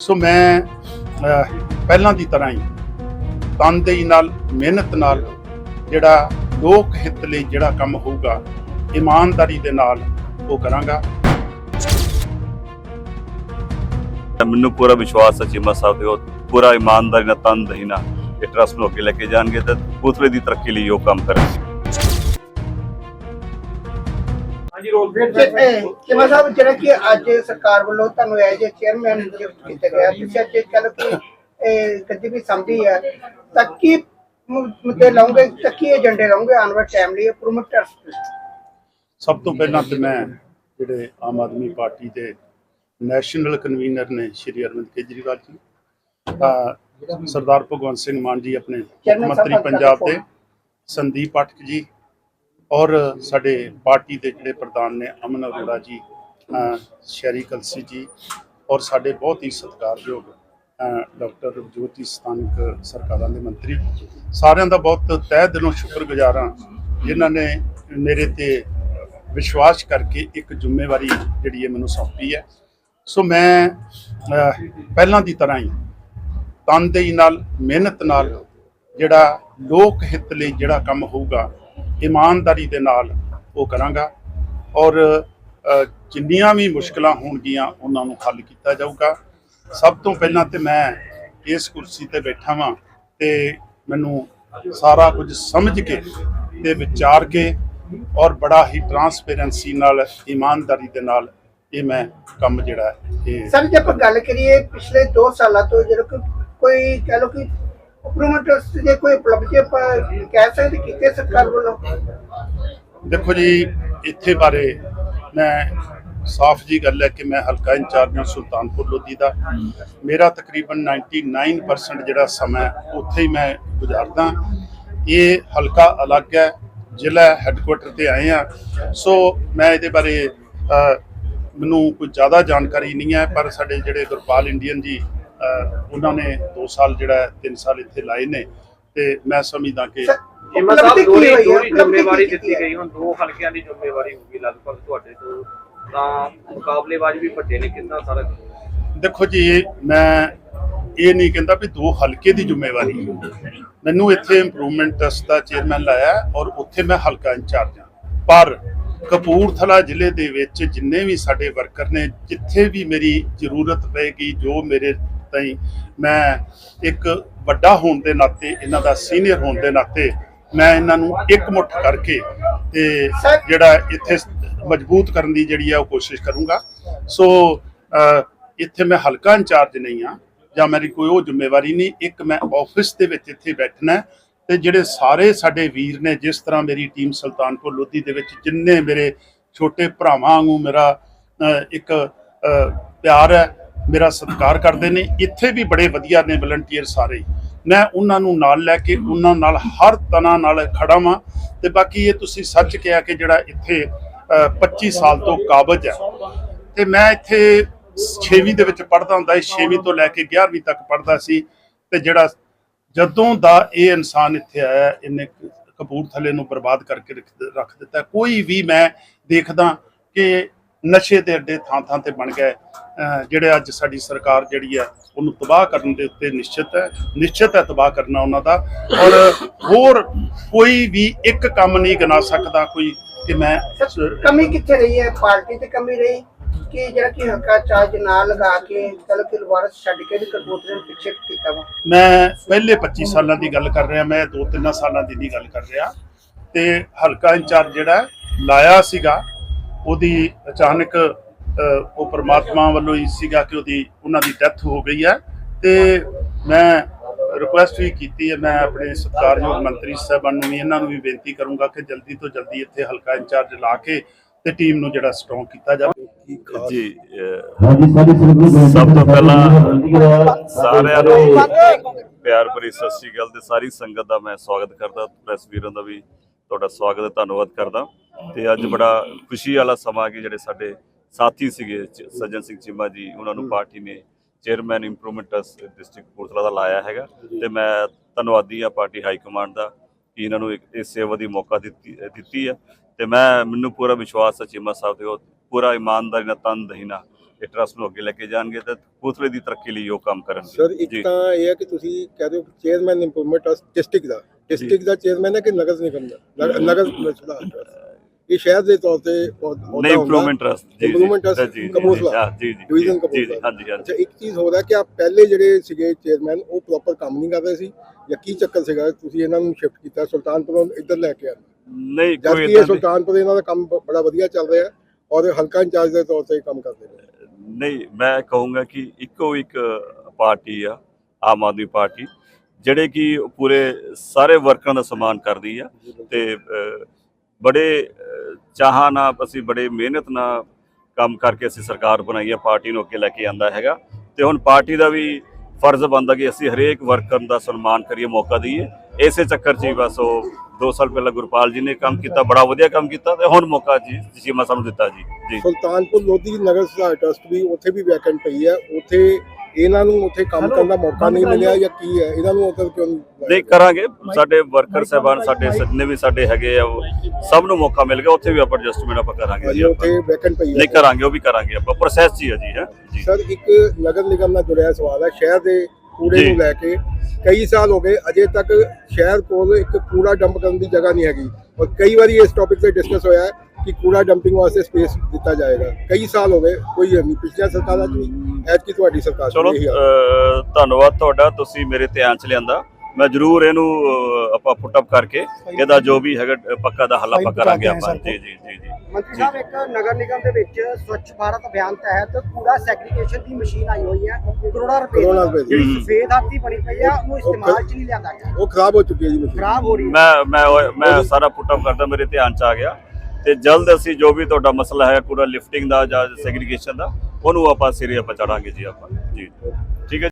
ਸੋ ਮੈਂ ਪਹਿਲਾਂ ਦੀ ਤਰ੍ਹਾਂ ਹੀ ਤਨਦੇਹੀ ਨਾਲ, ਮਿਹਨਤ ਨਾਲ ਜਿਹੜਾ ਲੋਕ ਹਿੱਤ ਲਈ ਜਿਹੜਾ ਕੰਮ ਹੋਊਗਾ, ਇਮਾਨਦਾਰੀ ਦੇ ਨਾਲ ਉਹ ਕਰਾਂਗਾ। ਮੈਨੂੰ ਪੂਰਾ ਵਿਸ਼ਵਾਸ ਹੈ ਚੀਮਾ ਸਾਹਿਬ ਦੇ, ਉਹ ਪੂਰਾ ਇਮਾਨਦਾਰੀ ਨਾਲ, ਤਨਦੇਹੀ ਨਾਲ ਇਹ ਟਰਸਟ ਨੂੰ ਅੱਗੇ ਲੈ ਕੇ ਜਾਣਗੇ ਤੇ ਬੂਥਵੇ ਦੀ ਤਰੱਕੀ ਲਈ ਉਹ ਕੰਮ ਕਰਨਗੇ। ਹਾਂਜੀ ਰੋਲ ਕਿਮਾ ਸਾਹਿਬ ਜਿਹੜਾ ਕਿ ਅੱਜ ਸਰਕਾਰ ਵੱਲੋਂ ਤੁਹਾਨੂੰ ਐਜ ਏ ਚੇਅਰਮੈਨ ਨਿਯੁਕਤ ਕੀਤਾ ਗਿਆ ਤੁਸੀਂ ਅੱਜ ਕਹਿ ਲਓ ਕਿ ਇਹ ਕਦੀ ਵੀ ਸੰਭੀ ਹੈ ਤਾਂ ਕੀ ਮੁੱਦੇ ਲਾਉਂਗੇ ਤਾਂ ਕੀ ਏਜੰਡੇ ਲਾਉਂਗੇ ਆਉਣ ਵਾਲੇ ਟਾਈਮ ਲਈ ਪ੍ਰੋਮੋਟਰਸ ਸਭ ਤੋਂ ਪਹਿਲਾਂ ਤੇ ਮੈਂ ਜਿਹੜੇ ਆਮ ਆਦਮੀ ਪਾਰਟੀ ਦੇ ਨੈਸ਼ਨਲ ਕਨਵੀਨਰ ਨੇ ਸ਼੍ਰੀ ਅਰਵਿੰਦ ਕੇਜਰੀਵਾਲ ਜੀ ਸਰਦਾਰ ਭਗਵੰਤ ਸਿੰਘ ਮਾਨ ਜੀ ਆਪਣੇ ਮੁੱਖ ਮੰਤਰੀ ਪੰਜਾਬ ਦੇ ਸੰਦੀਪ ਪਾਠਕ ਜੀ ਔਰ ਸਾਡੇ ਪਾਰਟੀ ਦੇ ਜਿਹੜੇ ਪ੍ਰਧਾਨ ਨੇ ਅਮਨ ਅਰੋੜਾ ਜੀ, ਅਹ, ਸ਼ਹਿਰੀ ਕਲਸੀ ਜੀ ਔਰ ਸਾਡੇ ਬਹੁਤ ਹੀ ਸਤਿਕਾਰਯੋਗ ਡਾਕਟਰ ਜੋਤੀ ਸਥਾਨਕ ਸਰਕਾਰਾਂ ਦੇ ਮੰਤਰੀ, ਸਾਰਿਆਂ ਦਾ ਬਹੁਤ ਤਹਿ ਦਿਲੋਂ ਸ਼ੁਕਰਗੁਜ਼ਾਰ ਹਾਂ ਜਿਨ੍ਹਾਂ ਨੇ ਮੇਰੇ ਤੇ ਵਿਸ਼ਵਾਸ ਕਰਕੇ ਇੱਕ ਜ਼ਿੰਮੇਵਾਰੀ ਜਿਹੜੀ ਹੈ ਮੈਨੂੰ ਸੌਂਪੀ ਹੈ। ਸੋ ਮੈਂ ਪਹਿਲਾਂ ਦੀ ਤਰ੍ਹਾਂ ਹੀ ਤਨਦੇਹੀ ਨਾਲ, ਮਿਹਨਤ ਨਾਲ ਜਿਹੜਾ ਲੋਕ ਹਿੱਤ ਲਈ ਜਿਹੜਾ ਕੰਮ ਹੋਊਗਾ ਇਮਾਨਦਾਰੀ ਦੇ ਨਾਲ ਉਹ ਕਰਾਂਗਾ। ਔਰ ਜਿੰਨੀਆਂ ਵੀ ਮੁਸ਼ਕਲਾਂ ਹੋਣਗੀਆਂ, ਉਹਨਾਂ ਨੂੰ ਹੱਲ ਕੀਤਾ ਜਾਊਗਾ। ਸਭ ਤੋਂ ਪਹਿਲਾਂ ਤੇ ਮੈਂ ਇਸ ਕੁਰਸੀ ਤੇ ਬੈਠਾ ਵਾਂ ਤੇ ਮੈਨੂੰ ਸਾਰਾ ਕੁਝ ਸਮਝ ਕੇ ਤੇ ਵਿਚਾਰ ਕੇ ਔਰ ਬੜਾ ਹੀ ਟਰਾਂਸਪੇਰੈਂਸੀ ਨਾਲ, ਇਮਾਨਦਾਰੀ ਦੇ ਨਾਲ ਇਹ ਮੈਂ ਕੰਮ ਜਿਹੜਾ ਇਹ ਸਰ, ਜੇ ਆਪਾਂ ਗੱਲ ਕਰੀਏ ਪਿਛਲੇ 2 ਸਾਲਾਂ ਤੋਂ ਜਿਹੜਾ ਕੋਈ ਕਹਿ ਲਓ ਕਿ ਪ੍ਰੋਮੋਟਰਸ ਦੇ ਕੋਈ ਉਪਲਬਧੀ ਆਪਾਂ ਕਹਿ ਸਕਦੇ ਕੀਤੇ ਸਰਕਾਰ ਵੱਲੋਂ? ਦੇਖੋ ਜੀ, ਇੱਥੇ ਬਾਰੇ ਮੈਂ ਸਾਫ਼ ਜੀ ਗੱਲ ਹੈ ਕਿ ਮੈਂ ਹਲਕਾ ਇੰਚਾਰਜ ਹਾਂ ਸੁਲਤਾਨਪੁਰ ਲੋਧੀ ਦਾ। ਮੇਰਾ ਤਕਰੀਬਨ 99% ਜਿਹੜਾ ਸਮਾਂ ਉੱਥੇ ਹੀ ਮੈਂ ਗੁਜ਼ਾਰਦਾ। ਇਹ ਹਲਕਾ ਅਲੱਗ ਹੈ, ਜ਼ਿਲ੍ਹਾ ਹੈੱਡਕੁਆਟਰ ਤੇ ਆਏ ਆ ਸੋ ਮੈਂ ਇਹਦੇ ਬਾਰੇ ਮੈਨੂੰ ਕੋਈ ਜ਼ਿਆਦਾ ਜਾਣਕਾਰੀ ਨਹੀਂ ਹੈ, ਪਰ ਸਾਡੇ ਜਿਹੜੇ ਗੁਰਪਾਲ ਇੰਡੀਅਨ ਜੀ ਉਹਨਾਂ ਨੇ 2 ਸਾਲ ਜਿਹੜਾ 3 ਸਾਲ ਇੱਥੇ ਲਾਏ ਨੇ ਤੇ ਮੈਂ ਸਮਝਦਾ ਕਿ ਉਪਲਬਧੀ ਸਾਹਿਬ ਉਪਲਬਧੀ ਜ਼ਿੰਮੇਵਾਰੀ ਦਿੱਤੀ? ਗਈ। ਹੁਣ ਦੋ ਹਲਕਿਆਂ ਦੀ ਜ਼ਿੰਮੇਵਾਰੀ ਹੋਊਗੀ ਲਗਭਗ ਤੁਹਾਡੇ ਤੋਂ। ਤਾਂ ਮੁਕਾਬਲੇਬਾਜ਼ ਵੀ ਵੱਡੇ ਨੇ ਕਿੰਨਾ ਸਾਰਾ ਦੇਖੋ ਜੀ ਮੈਂ ਇਹ ਨਹੀਂ ਕਹਿੰਦਾ ਵੀ ਦੋ ਹਲਕੇ ਦੀ ਜ਼ਿੰਮੇਵਾਰੀ। ਮੈਨੂੰ ਇੱਥੇ ਇੰਪਰੂਵਮੈਂਟ ਟਰਸਟ ਦਾ ਚੇਅਰਮੈਨ ਲਾਇਆ ਔਰ ਉੱਥੇ ਮੈਂ ਹਲਕਾ ਇੰਚਾਰਜ ਹਾਂ। ਪਰ ਕਪੂਰਥਲਾ ਜ਼ਿਲ੍ਹੇ ਦੇ ਵਿੱਚ ਜਿੰਨੇ ਵੀ ਸਾਡੇ ਵਰਕਰ ਨੇ ਜਿੱਥੇ ਵੀ ਮੇਰੀ ਜ਼ਰੂਰਤ ਪਏਗੀ ਜੋ ਮੇਰੇ ਤਾਈਂ ਮੈਂ ਇੱਕ ਵੱਡਾ ਹੋਣ ਦੇ ਨਾਤੇ, ਇਹਨਾਂ ਦਾ ਸੀਨੀਅਰ ਹੋਣ ਦੇ ਨਾਤੇ ਮੈਂ ਇਹਨਾਂ ਨੂੰ ਇਕਮੁੱਠ ਕਰਕੇ ਤੇ ਜਿਹੜਾ ਇੱਥੇ ਮਜ਼ਬੂਤ ਕਰਨ ਦੀ ਜਿਹੜੀ ਹੈ ਉਹ ਕੋਸ਼ਿਸ਼ ਕਰੂੰਗਾ। ਸੋ ਇੱਥੇ ਮੈਂ ਹਲਕਾ ਇੰਚਾਰਜ ਨਹੀਂ ਆ ਜਾਂ ਮੇਰੀ ਕੋਈ ਉਹ ਜ਼ਿੰਮੇਵਾਰੀ ਨਹੀਂ, ਇੱਕ ਮੈਂ ਆਫਿਸ ਦੇ ਵਿੱਚ ਇੱਥੇ ਬੈਠਣਾ ਹੈ ਤੇ ਜਿਹੜੇ ਸਾਰੇ ਸਾਡੇ ਵੀਰ ਨੇ ਜਿਸ ਤਰ੍ਹਾਂ ਮੇਰੀ ਟੀਮ ਸੁਲਤਾਨਪੁਰ ਲੋਧੀ ਦੇ ਵਿੱਚ ਜਿੰਨੇ ਮੇਰੇ ਛੋਟੇ ਭਰਾਵਾਂ ਵਾਂਗੂ ਮੇਰਾ ਇੱਕ ਪਿਆਰ ਹੈ ਮੇਰਾ ਸਤਿਕਾਰ ਕਰਦੇ ਨੇ ਇੱਥੇ ਵੀ ਬੜੇ ਵਧੀਆ ਨੇ ਵਲੰਟੀਅਰ ਸਾਰੇ। ਮੈਂ ਉਹਨਾਂ ਨੂੰ ਨਾਲ ਲੈ ਕੇ ਉਹਨਾਂ ਨਾਲ ਹਰ ਤਰ੍ਹਾਂ ਨਾਲ ਖੜਾ ਵਾਂ। ਤੇ ਬਾਕੀ ਇਹ ਤੁਸੀਂ ਸੱਚ ਕਿਹਾ ਕਿ ਜਿਹੜਾ ਇੱਥੇ ਅਹ, 25 ਸਾਲ ਤੋਂ ਕਾਬਜ ਹੈ। ਤੇ ਮੈਂ ਇੱਥੇ 6ਵੀਂ ਦੇ ਵਿੱਚ ਪੜ੍ਹਦਾ ਹੁੰਦਾ ਸੀ 6ਵੀਂ ਤੋਂ ਲੈ ਕੇ 11ਵੀਂ ਤੱਕ ਪੜ੍ਹਦਾ ਸੀ। ਤੇ ਜਿਹੜਾ ਜਦੋਂ ਦਾ ਇਹ ਇਨਸਾਨ ਇੱਥੇ ਆਇਆ ਇਹਨੇ ਕਪੂਰਥਲੇ ਨੂੰ ਬਰਬਾਦ ਕਰਕੇ ਰੱਖ ਰੱਖ ਦਿੱਤਾ। ਕੋਈ ਵੀ ਮੈਂ ਦੇਖਦਾ ਕਿ ਨਸ਼ੇ ਦੇ ਅੱਡੇ ਥਾਂ ਥਾਂ ਤੇ ਬਣ ਗਏ। ਜਿਹੜੇ ਅੱਜ ਸਾਡੀ ਸਰਕਾਰ ਜਿਹੜੀ ਹੈ ਉਹਨੂੰ ਤਬਾਹ ਕਰਨ ਦੇ ਉੱਤੇ ਨਿਸ਼ਚਿਤ ਹੈ। ਨਿਸ਼ਚਿਤ ਹੈ ਤਬਾਹ ਕਰਨਾ ਉਹਨਾਂ ਦਾ। ਔਰ ਹੋਰ ਕੋਈ ਵੀ ਇੱਕ ਕੰਮ ਨਹੀਂ ਗਿਣਾ ਸਕਦਾ ਕੋਈ ਕਿ ਮੈਂ ਕਮੀ ਕਿੱਥੇ ਰਹੀ ਹੈ? ਪਾਰਟੀ ਤੇ ਕਮੀ ਰਹੀ? ਕਿ ਜਿਹੜਾ ਕਿ ਹਲਕਾ ਚਾਰਜ ਨਾ ਲਗਾ ਕੇ ਚਲ ਕਿ ਵਾਰਸ ਛੱਡ ਕੇ ਵੀ ਕਰਬੂਤਰੇ ਨੂੰ ਪਿੱਛੇ ਕੀਤਾ ਵਾ? ਮੈਂ ਪਹਿਲੇ 25 ਸਾਲਾਂ ਦੀ ਗੱਲ ਕਰ ਰਿਹਾ ਮੈਂ 2-3 ਸਾਲਾਂ ਦੀ ਨਹੀਂ ਗੱਲ ਕਰ ਰਿਹਾ। ਤੇ ਹਲਕਾ ਇੰਚਾਰਜ ਜਿਹੜਾ ਲਾਇਆ ਸੀਗਾ ਉਹਦੀ ਅਚਾਨਕ ਉਹ ਪ੍ਰਮਾਤਮਾ ਵੱਲੋਂ ਹੀ ਸੀਗਾ ਕਿ ਉਹਦੀ ਉਹਨਾਂ ਦੀ ਡੈਥ ਹੋ ਗਈ ਹੈ। ਤੇ ਮੈਂ ਰਿਕੁਐਸਟ ਵੀ ਕੀਤੀ ਹੈ ਮੈਂ ਆਪਣੇ ਸਤਿਕਾਰਯੋਗ ਮੰਤਰੀ ਸਾਹਿਬਾਨ ਨੂੰ ਵੀ ਇਹਨਾਂ ਨੂੰ ਵੀ ਬੇਨਤੀ ਕਰੂੰਗਾ ਕਿ ਜਲਦੀ ਤੋਂ ਜਲਦੀ ਇੱਥੇ ਹਲਕਾ ਇੰਚਾਰਜ ਲਾ ਕੇ ਤੇ ਟੀਮ ਨੂੰ ਜਿਹੜਾ ਸਟਰੋਂਗ ਕੀਤਾ ਜਾਵੇ। ਜੀ ਸਭ ਤੋਂ ਪਹਿਲਾਂ ਸਾਰਿਆਂ ਸਾਰੇ ਨੂੰ ਪਿਆਰ ਭਰੀ ਸਤਿ ਸ੍ਰੀ ਅਕਾਲ ਤੇ ਸਾਰੀ ਸੰਗਤ ਦਾ ਮੈਂ ਸਵਾਗਤ ਕਰਦਾ ਪ੍ਰੈਸ ਵੀਰਾਂ ਦਾ ਵੀ। ਤੁਹਾਡਾ ਸਵਾਗਤ ਤੇ ਧੰਨਵਾਦ ਕਰਦਾ। ਤੇ ਅੱਜ ਬੜਾ ਖੁਸ਼ੀ ਵਾਲਾ ਸਮਾਂ ਕਿ ਜਿਹੜੇ ਸਾਡੇ ਸਾਥੀ ਸੀਗੇ ਸੱਜਣ ਸਿੰਘ ਚੀਮਾ ਜੀ ਉਹਨਾਂ ਨੂੰ ਪਾਰਟੀ ਨੇ ਚੇਅਰਮੈਨ ਇੰਪਰੂਵਮੈਂਟ ਡਿਸਟ੍ਰਿਕਟ ਕਪੂਰਥਲਾ ਦਾ ਲਾਇਆ ਹੈਗਾ। ਤੇ ਮੈਂ ਧੰਨਵਾਦੀ ਆ ਪਾਰਟੀ ਹਾਈ ਕਮਾਂਡ ਦਾ ਕਿ ਇਹਨਾਂ ਨੂੰ ਇੱਕ ਇਸ ਸੇਵਾ ਦੀ ਮੌਕਾ ਦਿੱਤੀ ਦਿੱਤੀ ਹੈ। ਤੇ ਮੈਂ ਮੈਨੂੰ ਪੂਰਾ ਵਿਸ਼ਵਾਸ ਹੈ ਚੀਮਾ ਸਾਹਿਬ ਤੇ ਉਹ ਪੂਰਾ ਇਮਾਨਦਾਰੀ ਨਾਲ ਤਨਦੇਹੀ ਨਾਲ ਇਹ ਟਰਸਟ ਨੂੰ ਅੱਗੇ ਲੈ ਕੇ ਜਾਣਗੇ ਤੇ ਕਪੂਰਥਲੇ ਦੀ ਤਰੱਕੀ ਲਈ ਉਹ ਕੰਮ ਕਰਨਗੇ। ਸਰ ਇੱਕ। ਤਾਂ ਇਹ ਹੈ ਕਿ ਤੁਸੀਂ ਕਹਿ ਰਹੇ ਹੋ ਚੇਅਰਮੈਨ ਇੰਪਰੂਵਮੈਂਟ ਡਿਸਟ੍ਰਿਕਟ ਦਾ। ਡਿਸਟ੍ਰਿਕਟ ਦਾ ਚੇਅਰਮੈਨ ਹੈ ਕਿ ਨਗਰ ਨਿਗਮ ਦਾ? ਨਗਰ- ਸੁਧਾਰ ਟਰਸਟ ਇਹ ਸ਼ਹਿਰ ਦੇ ਤੌਰ ਤੇ ਨਹੀਂ ਇੰਪਰੂਵਮੈਂਟ ਟਰਸਟ ਜੀ ਜੀ, ਜੀ, ਕਪੂਰਥਲਾ। ਹਾਂ, ਜੀ ਜੀ ਜੀ ਕਪੂਰਥਲਾ। ਹਾਂਜੀ ਹਾਂਜੀ। ਅੱਛਾ ਇੱਕ ਚੀਜ਼ ਹੋਰ ਹੈ ਕਿ ਆ ਪਹਿਲੇ ਜਿਹੜੇ ਸੀਗੇ ਚੇਅਰਮੈਨ ਉਹ ਪ੍ਰੋਪਰ ਕੰਮ ਨਹੀਂ ਕਰ ਰਹੇ ਸੀ? ਜਾਂ ਕੀ ਚੱਕਰ ਸੀਗਾ? ਤੁਸੀਂ ਇਹਨਾਂ ਨੂੰ ਸ਼ਿਫਟ ਕੀਤਾ ਸੁਲਤਾਨਪੁਰੋਂ ਇੱਧਰ ਲੈ ਕੇ ਆਏ। ਨਹੀਂ ਕੋਈ ਇਹ ਸੁਲਤਾਨਪੁਰ ਇਹਨਾਂ ਦਾ ਕੰਮ ਬੜਾ ਵਧੀਆ ਚੱਲ ਰਿਹਾ ਔਰ ਹਲਕਾ ਇੰਚਾਰਜ ਦੇ ਤੌਰ ਤੇ ਕੰਮ ਕਰਦੇ ਨੇ। ਨਹੀਂ ਮੈਂ ਕਹੂੰਗਾ ਕਿ ਇੱਕੋ ਇੱਕ ਪਾਰਟੀ ਆ ਆਮ ਆਦਮੀ ਪਾਰਟੀ। ਜਿਹੜੇ ਕਿ ਪੂਰੇ ਸਾਰੇ ਵਰਕਰਾਂ ਦਾ ਸਨਮਾਨ ਕਰਦੀ ਆ ਤੇ ਬੜੇ ਚਾਹਾਂ ਨਾਲ ਅਸੀਂ ਬੜੇ ਮਿਹਨਤ ਨਾਲ ਕੰਮ ਕਰਕੇ ਅਸੀਂ ਸਰਕਾਰ ਬਣਾਈ ਹੈ ਪਾਰਟੀ ਨੂੰ ਅੱਗੇ ਲੈ ਕੇ ਆਂਦਾ ਹੈਗਾ। ਤੇ ਹੁਣ ਪਾਰਟੀ ਦਾ ਵੀ ਫਰਜ਼ ਬਣਦਾ ਕਿ ਅਸੀਂ ਹਰੇਕ ਵਰਕਰ ਦਾ ਸਨਮਾਨ ਕਰੀਏ, ਮੌਕਾ ਦਈਏ। ਇਸੇ ਚੱਕਰ 'ਚ ਹੀ ਬਸ ਉਹ 2 ਸਾਲ ਪਹਿਲਾਂ ਗੁਰਪਾਲ ਜੀ ਨੇ ਕੰਮ ਕੀਤਾ, ਬੜਾ ਵਧੀਆ ਕੰਮ ਕੀਤਾ ਤੇ ਹੁਣ ਮੌਕਾ ਜੀ ਜੀਮਾ ਸਾਨੂੰ ਦਿੱਤਾ ਜੀ। ਜੀ। ਸੁਲਤਾਨਪੁਰ ਲੋਧੀ ਨਗਰ ਸੁਧਾਰ ਟਰਸਟ ਵੀ ਉੱਥੇ ਵੀ ਵੈਕੈਂਟ ਪਈ ਹੈ ਉੱਥੇ ਇਹਨਾਂ ਨੂੰ ਉੱਥੇ ਕੰਮ ਕਰਨ ਦਾ ਮੌਕਾ ਨਹੀਂ ਮਿਲਿਆ ਜਾਂ ਕੀ ਹੈ? ਇਹਨਾਂ ਨੂੰ ਉੱਧਰ ਕਿਉਂ ਨਹੀਂ ਨਹੀਂ ਕਰਾਂਗੇ। ਸਾਡੇ ਵਰਕਰ ਸਹਿਬਾਨ ਸਾਡੇ ਜਿੰਨੇ ਵੀ ਸਾਡੇ ਹੈਗੇ ਆ ਉਹ ਸਭ ਨੂੰ ਮੌਕਾ ਮਿਲ ਗਿਆ। ਉੱਥੇ ਵੀ ਆਪਾਂ ਐਡਜਸਟਮੈਂਟ ਆਪਾਂ ਕਰਾਂਗੇ ਜੀ ਉੱਥੇ ਵੈਕੈਂਟ ਪਈ ਨਹੀਂ ਹੈ। ਕਰਾਂਗੇ ਉਹ ਵੀ ਕਰਾਂਗੇ ਆਪਾਂ। ਪ੍ਰੋਸੈਸ ਜੀ ਹੈ ਜੀ ਸਰ ਇੱਕ ਨਗਰ ਨਿਗਮ ਨਾਲ ਜੁੜਿਆ ਸਵਾਲ ਹੈ। ਸ਼ਹਿਰ ਦੇ ਕੂੜੇ। ਨੂੰ ਲੈ ਕੇ ਕਈ ਸਾਲ ਹੋ ਗਏ ਅਜੇ ਤੱਕ ਸ਼ਹਿਰ ਕੋਲ ਇੱਕ ਕੂੜਾ ਡੰਪ ਕਰਨ ਦੀ ਜਗ੍ਹਾ ਨਹੀਂ ਹੈਗੀ। ਔਰ ਕਈ ਵਾਰੀ ਇਸ ਟੌਪਿਕ ਤੇ ਡਿਸਕਸ ਹੋਇਆ ਹੈ। ਕਿ ਕੂੜਾ ਡੰਪਿੰਗ ਵਾਸਤੇ ਸਪੇਸ ਦਿੱਤਾ ਜਾਏਗਾ। ਕਈ ਸਾਲ ਹੋ ਗਏ ਕੋਈ ਨਹੀਂ। ਪਿਛਲੀਆਂ ਸਰਕਾਰਾਂ 'ਚ ਵੀ ਐਤਕੀ ਤੁਹਾਡੀ ਸਰਕਾਰ 'ਚ ਚਲੋ ਧੰਨਵਾਦ ਤੁਹਾਡਾ ਤੁਸੀਂ ਮੇਰੇ ਧਿਆਨ 'ਚ ਲਿਆਂਦਾ। ਮੈਂ ਜ਼ਰੂਰ ਇਹਨੂੰ ਆਪਾਂ ਪੁੱਟ ਅਪ ਕਰਕੇ ਇਹਦਾ ਜੋ ਵੀ ਹੈਗਾ ਪੱਕਾ ਦਾ ਹੱਲ ਆਪਾਂ ਕਰਾਂਗੇ ਆਪਾਂ। ਜੀ ਜੀ ਜੀ ਜੀ। ਮੰਤਰੀ ਸਾਹਿਬ ਇੱਕ ਨਗਰ ਨਿਗਮ ਦੇ ਵਿੱਚ ਸਵੱਛ ਭਾਰਤ ਅਭਿਆਨ ਤਹਿਤ ਕੂੜਾ ਸੈਗਰੀਗੇਸ਼ਨ ਦੀ ਮਸ਼ੀਨ ਆਈ ਹੋਈ ਹੈ। ਕਰੋੜਾਂ ਰੁਪਏ ਦੀ। ਜਿਹੜੀ ਸਫੇਦ ਹੱਥੀ ਬਣੀ ਪਈ ਹੈ ਉਹਨੂੰ ਇਸਤੇਮਾਲ 'ਚ ਨਹੀਂ ਲਿਆਂਦਾ ਗਿਆ। ਉਹ ਖਰਾਬ ਹੋ ਚੁੱਕੀ ਹੈ ਜੀ ਮਸ਼ੀਨ। ਖਰਾਬ ਹੋ ਰਹੀ ਹੈ। ਮੈਂ ਮੈਂ ਮੈਂ ਸਾਰਾ ਪੁੱਟ ਅਪ ਕਰਦਾ ਮੇਰੇ ਧਿਆਨ 'ਚ ਆ ਗਿਆ। ਤੇ ਜਲਦ ਅਸੀਂ ਜੋ ਵੀ ਤੁਹਾਡਾ ਮਸਲਾ ਹੈ, ਪੂਰਾ ਲਿਫਟਿੰਗ ਦਾ ਜਾਂ ਸੈਗਰੀਗੇਸ਼ਨ ਦਾ, ਉਹਨੂੰ ਆਪਾਂ ਸਿਰੇ ਆਪਾਂ ਚੜਾਂਗੇ ਜੀ ਆਪਾਂ। ਜੀ। ਠੀਕ ਹੈ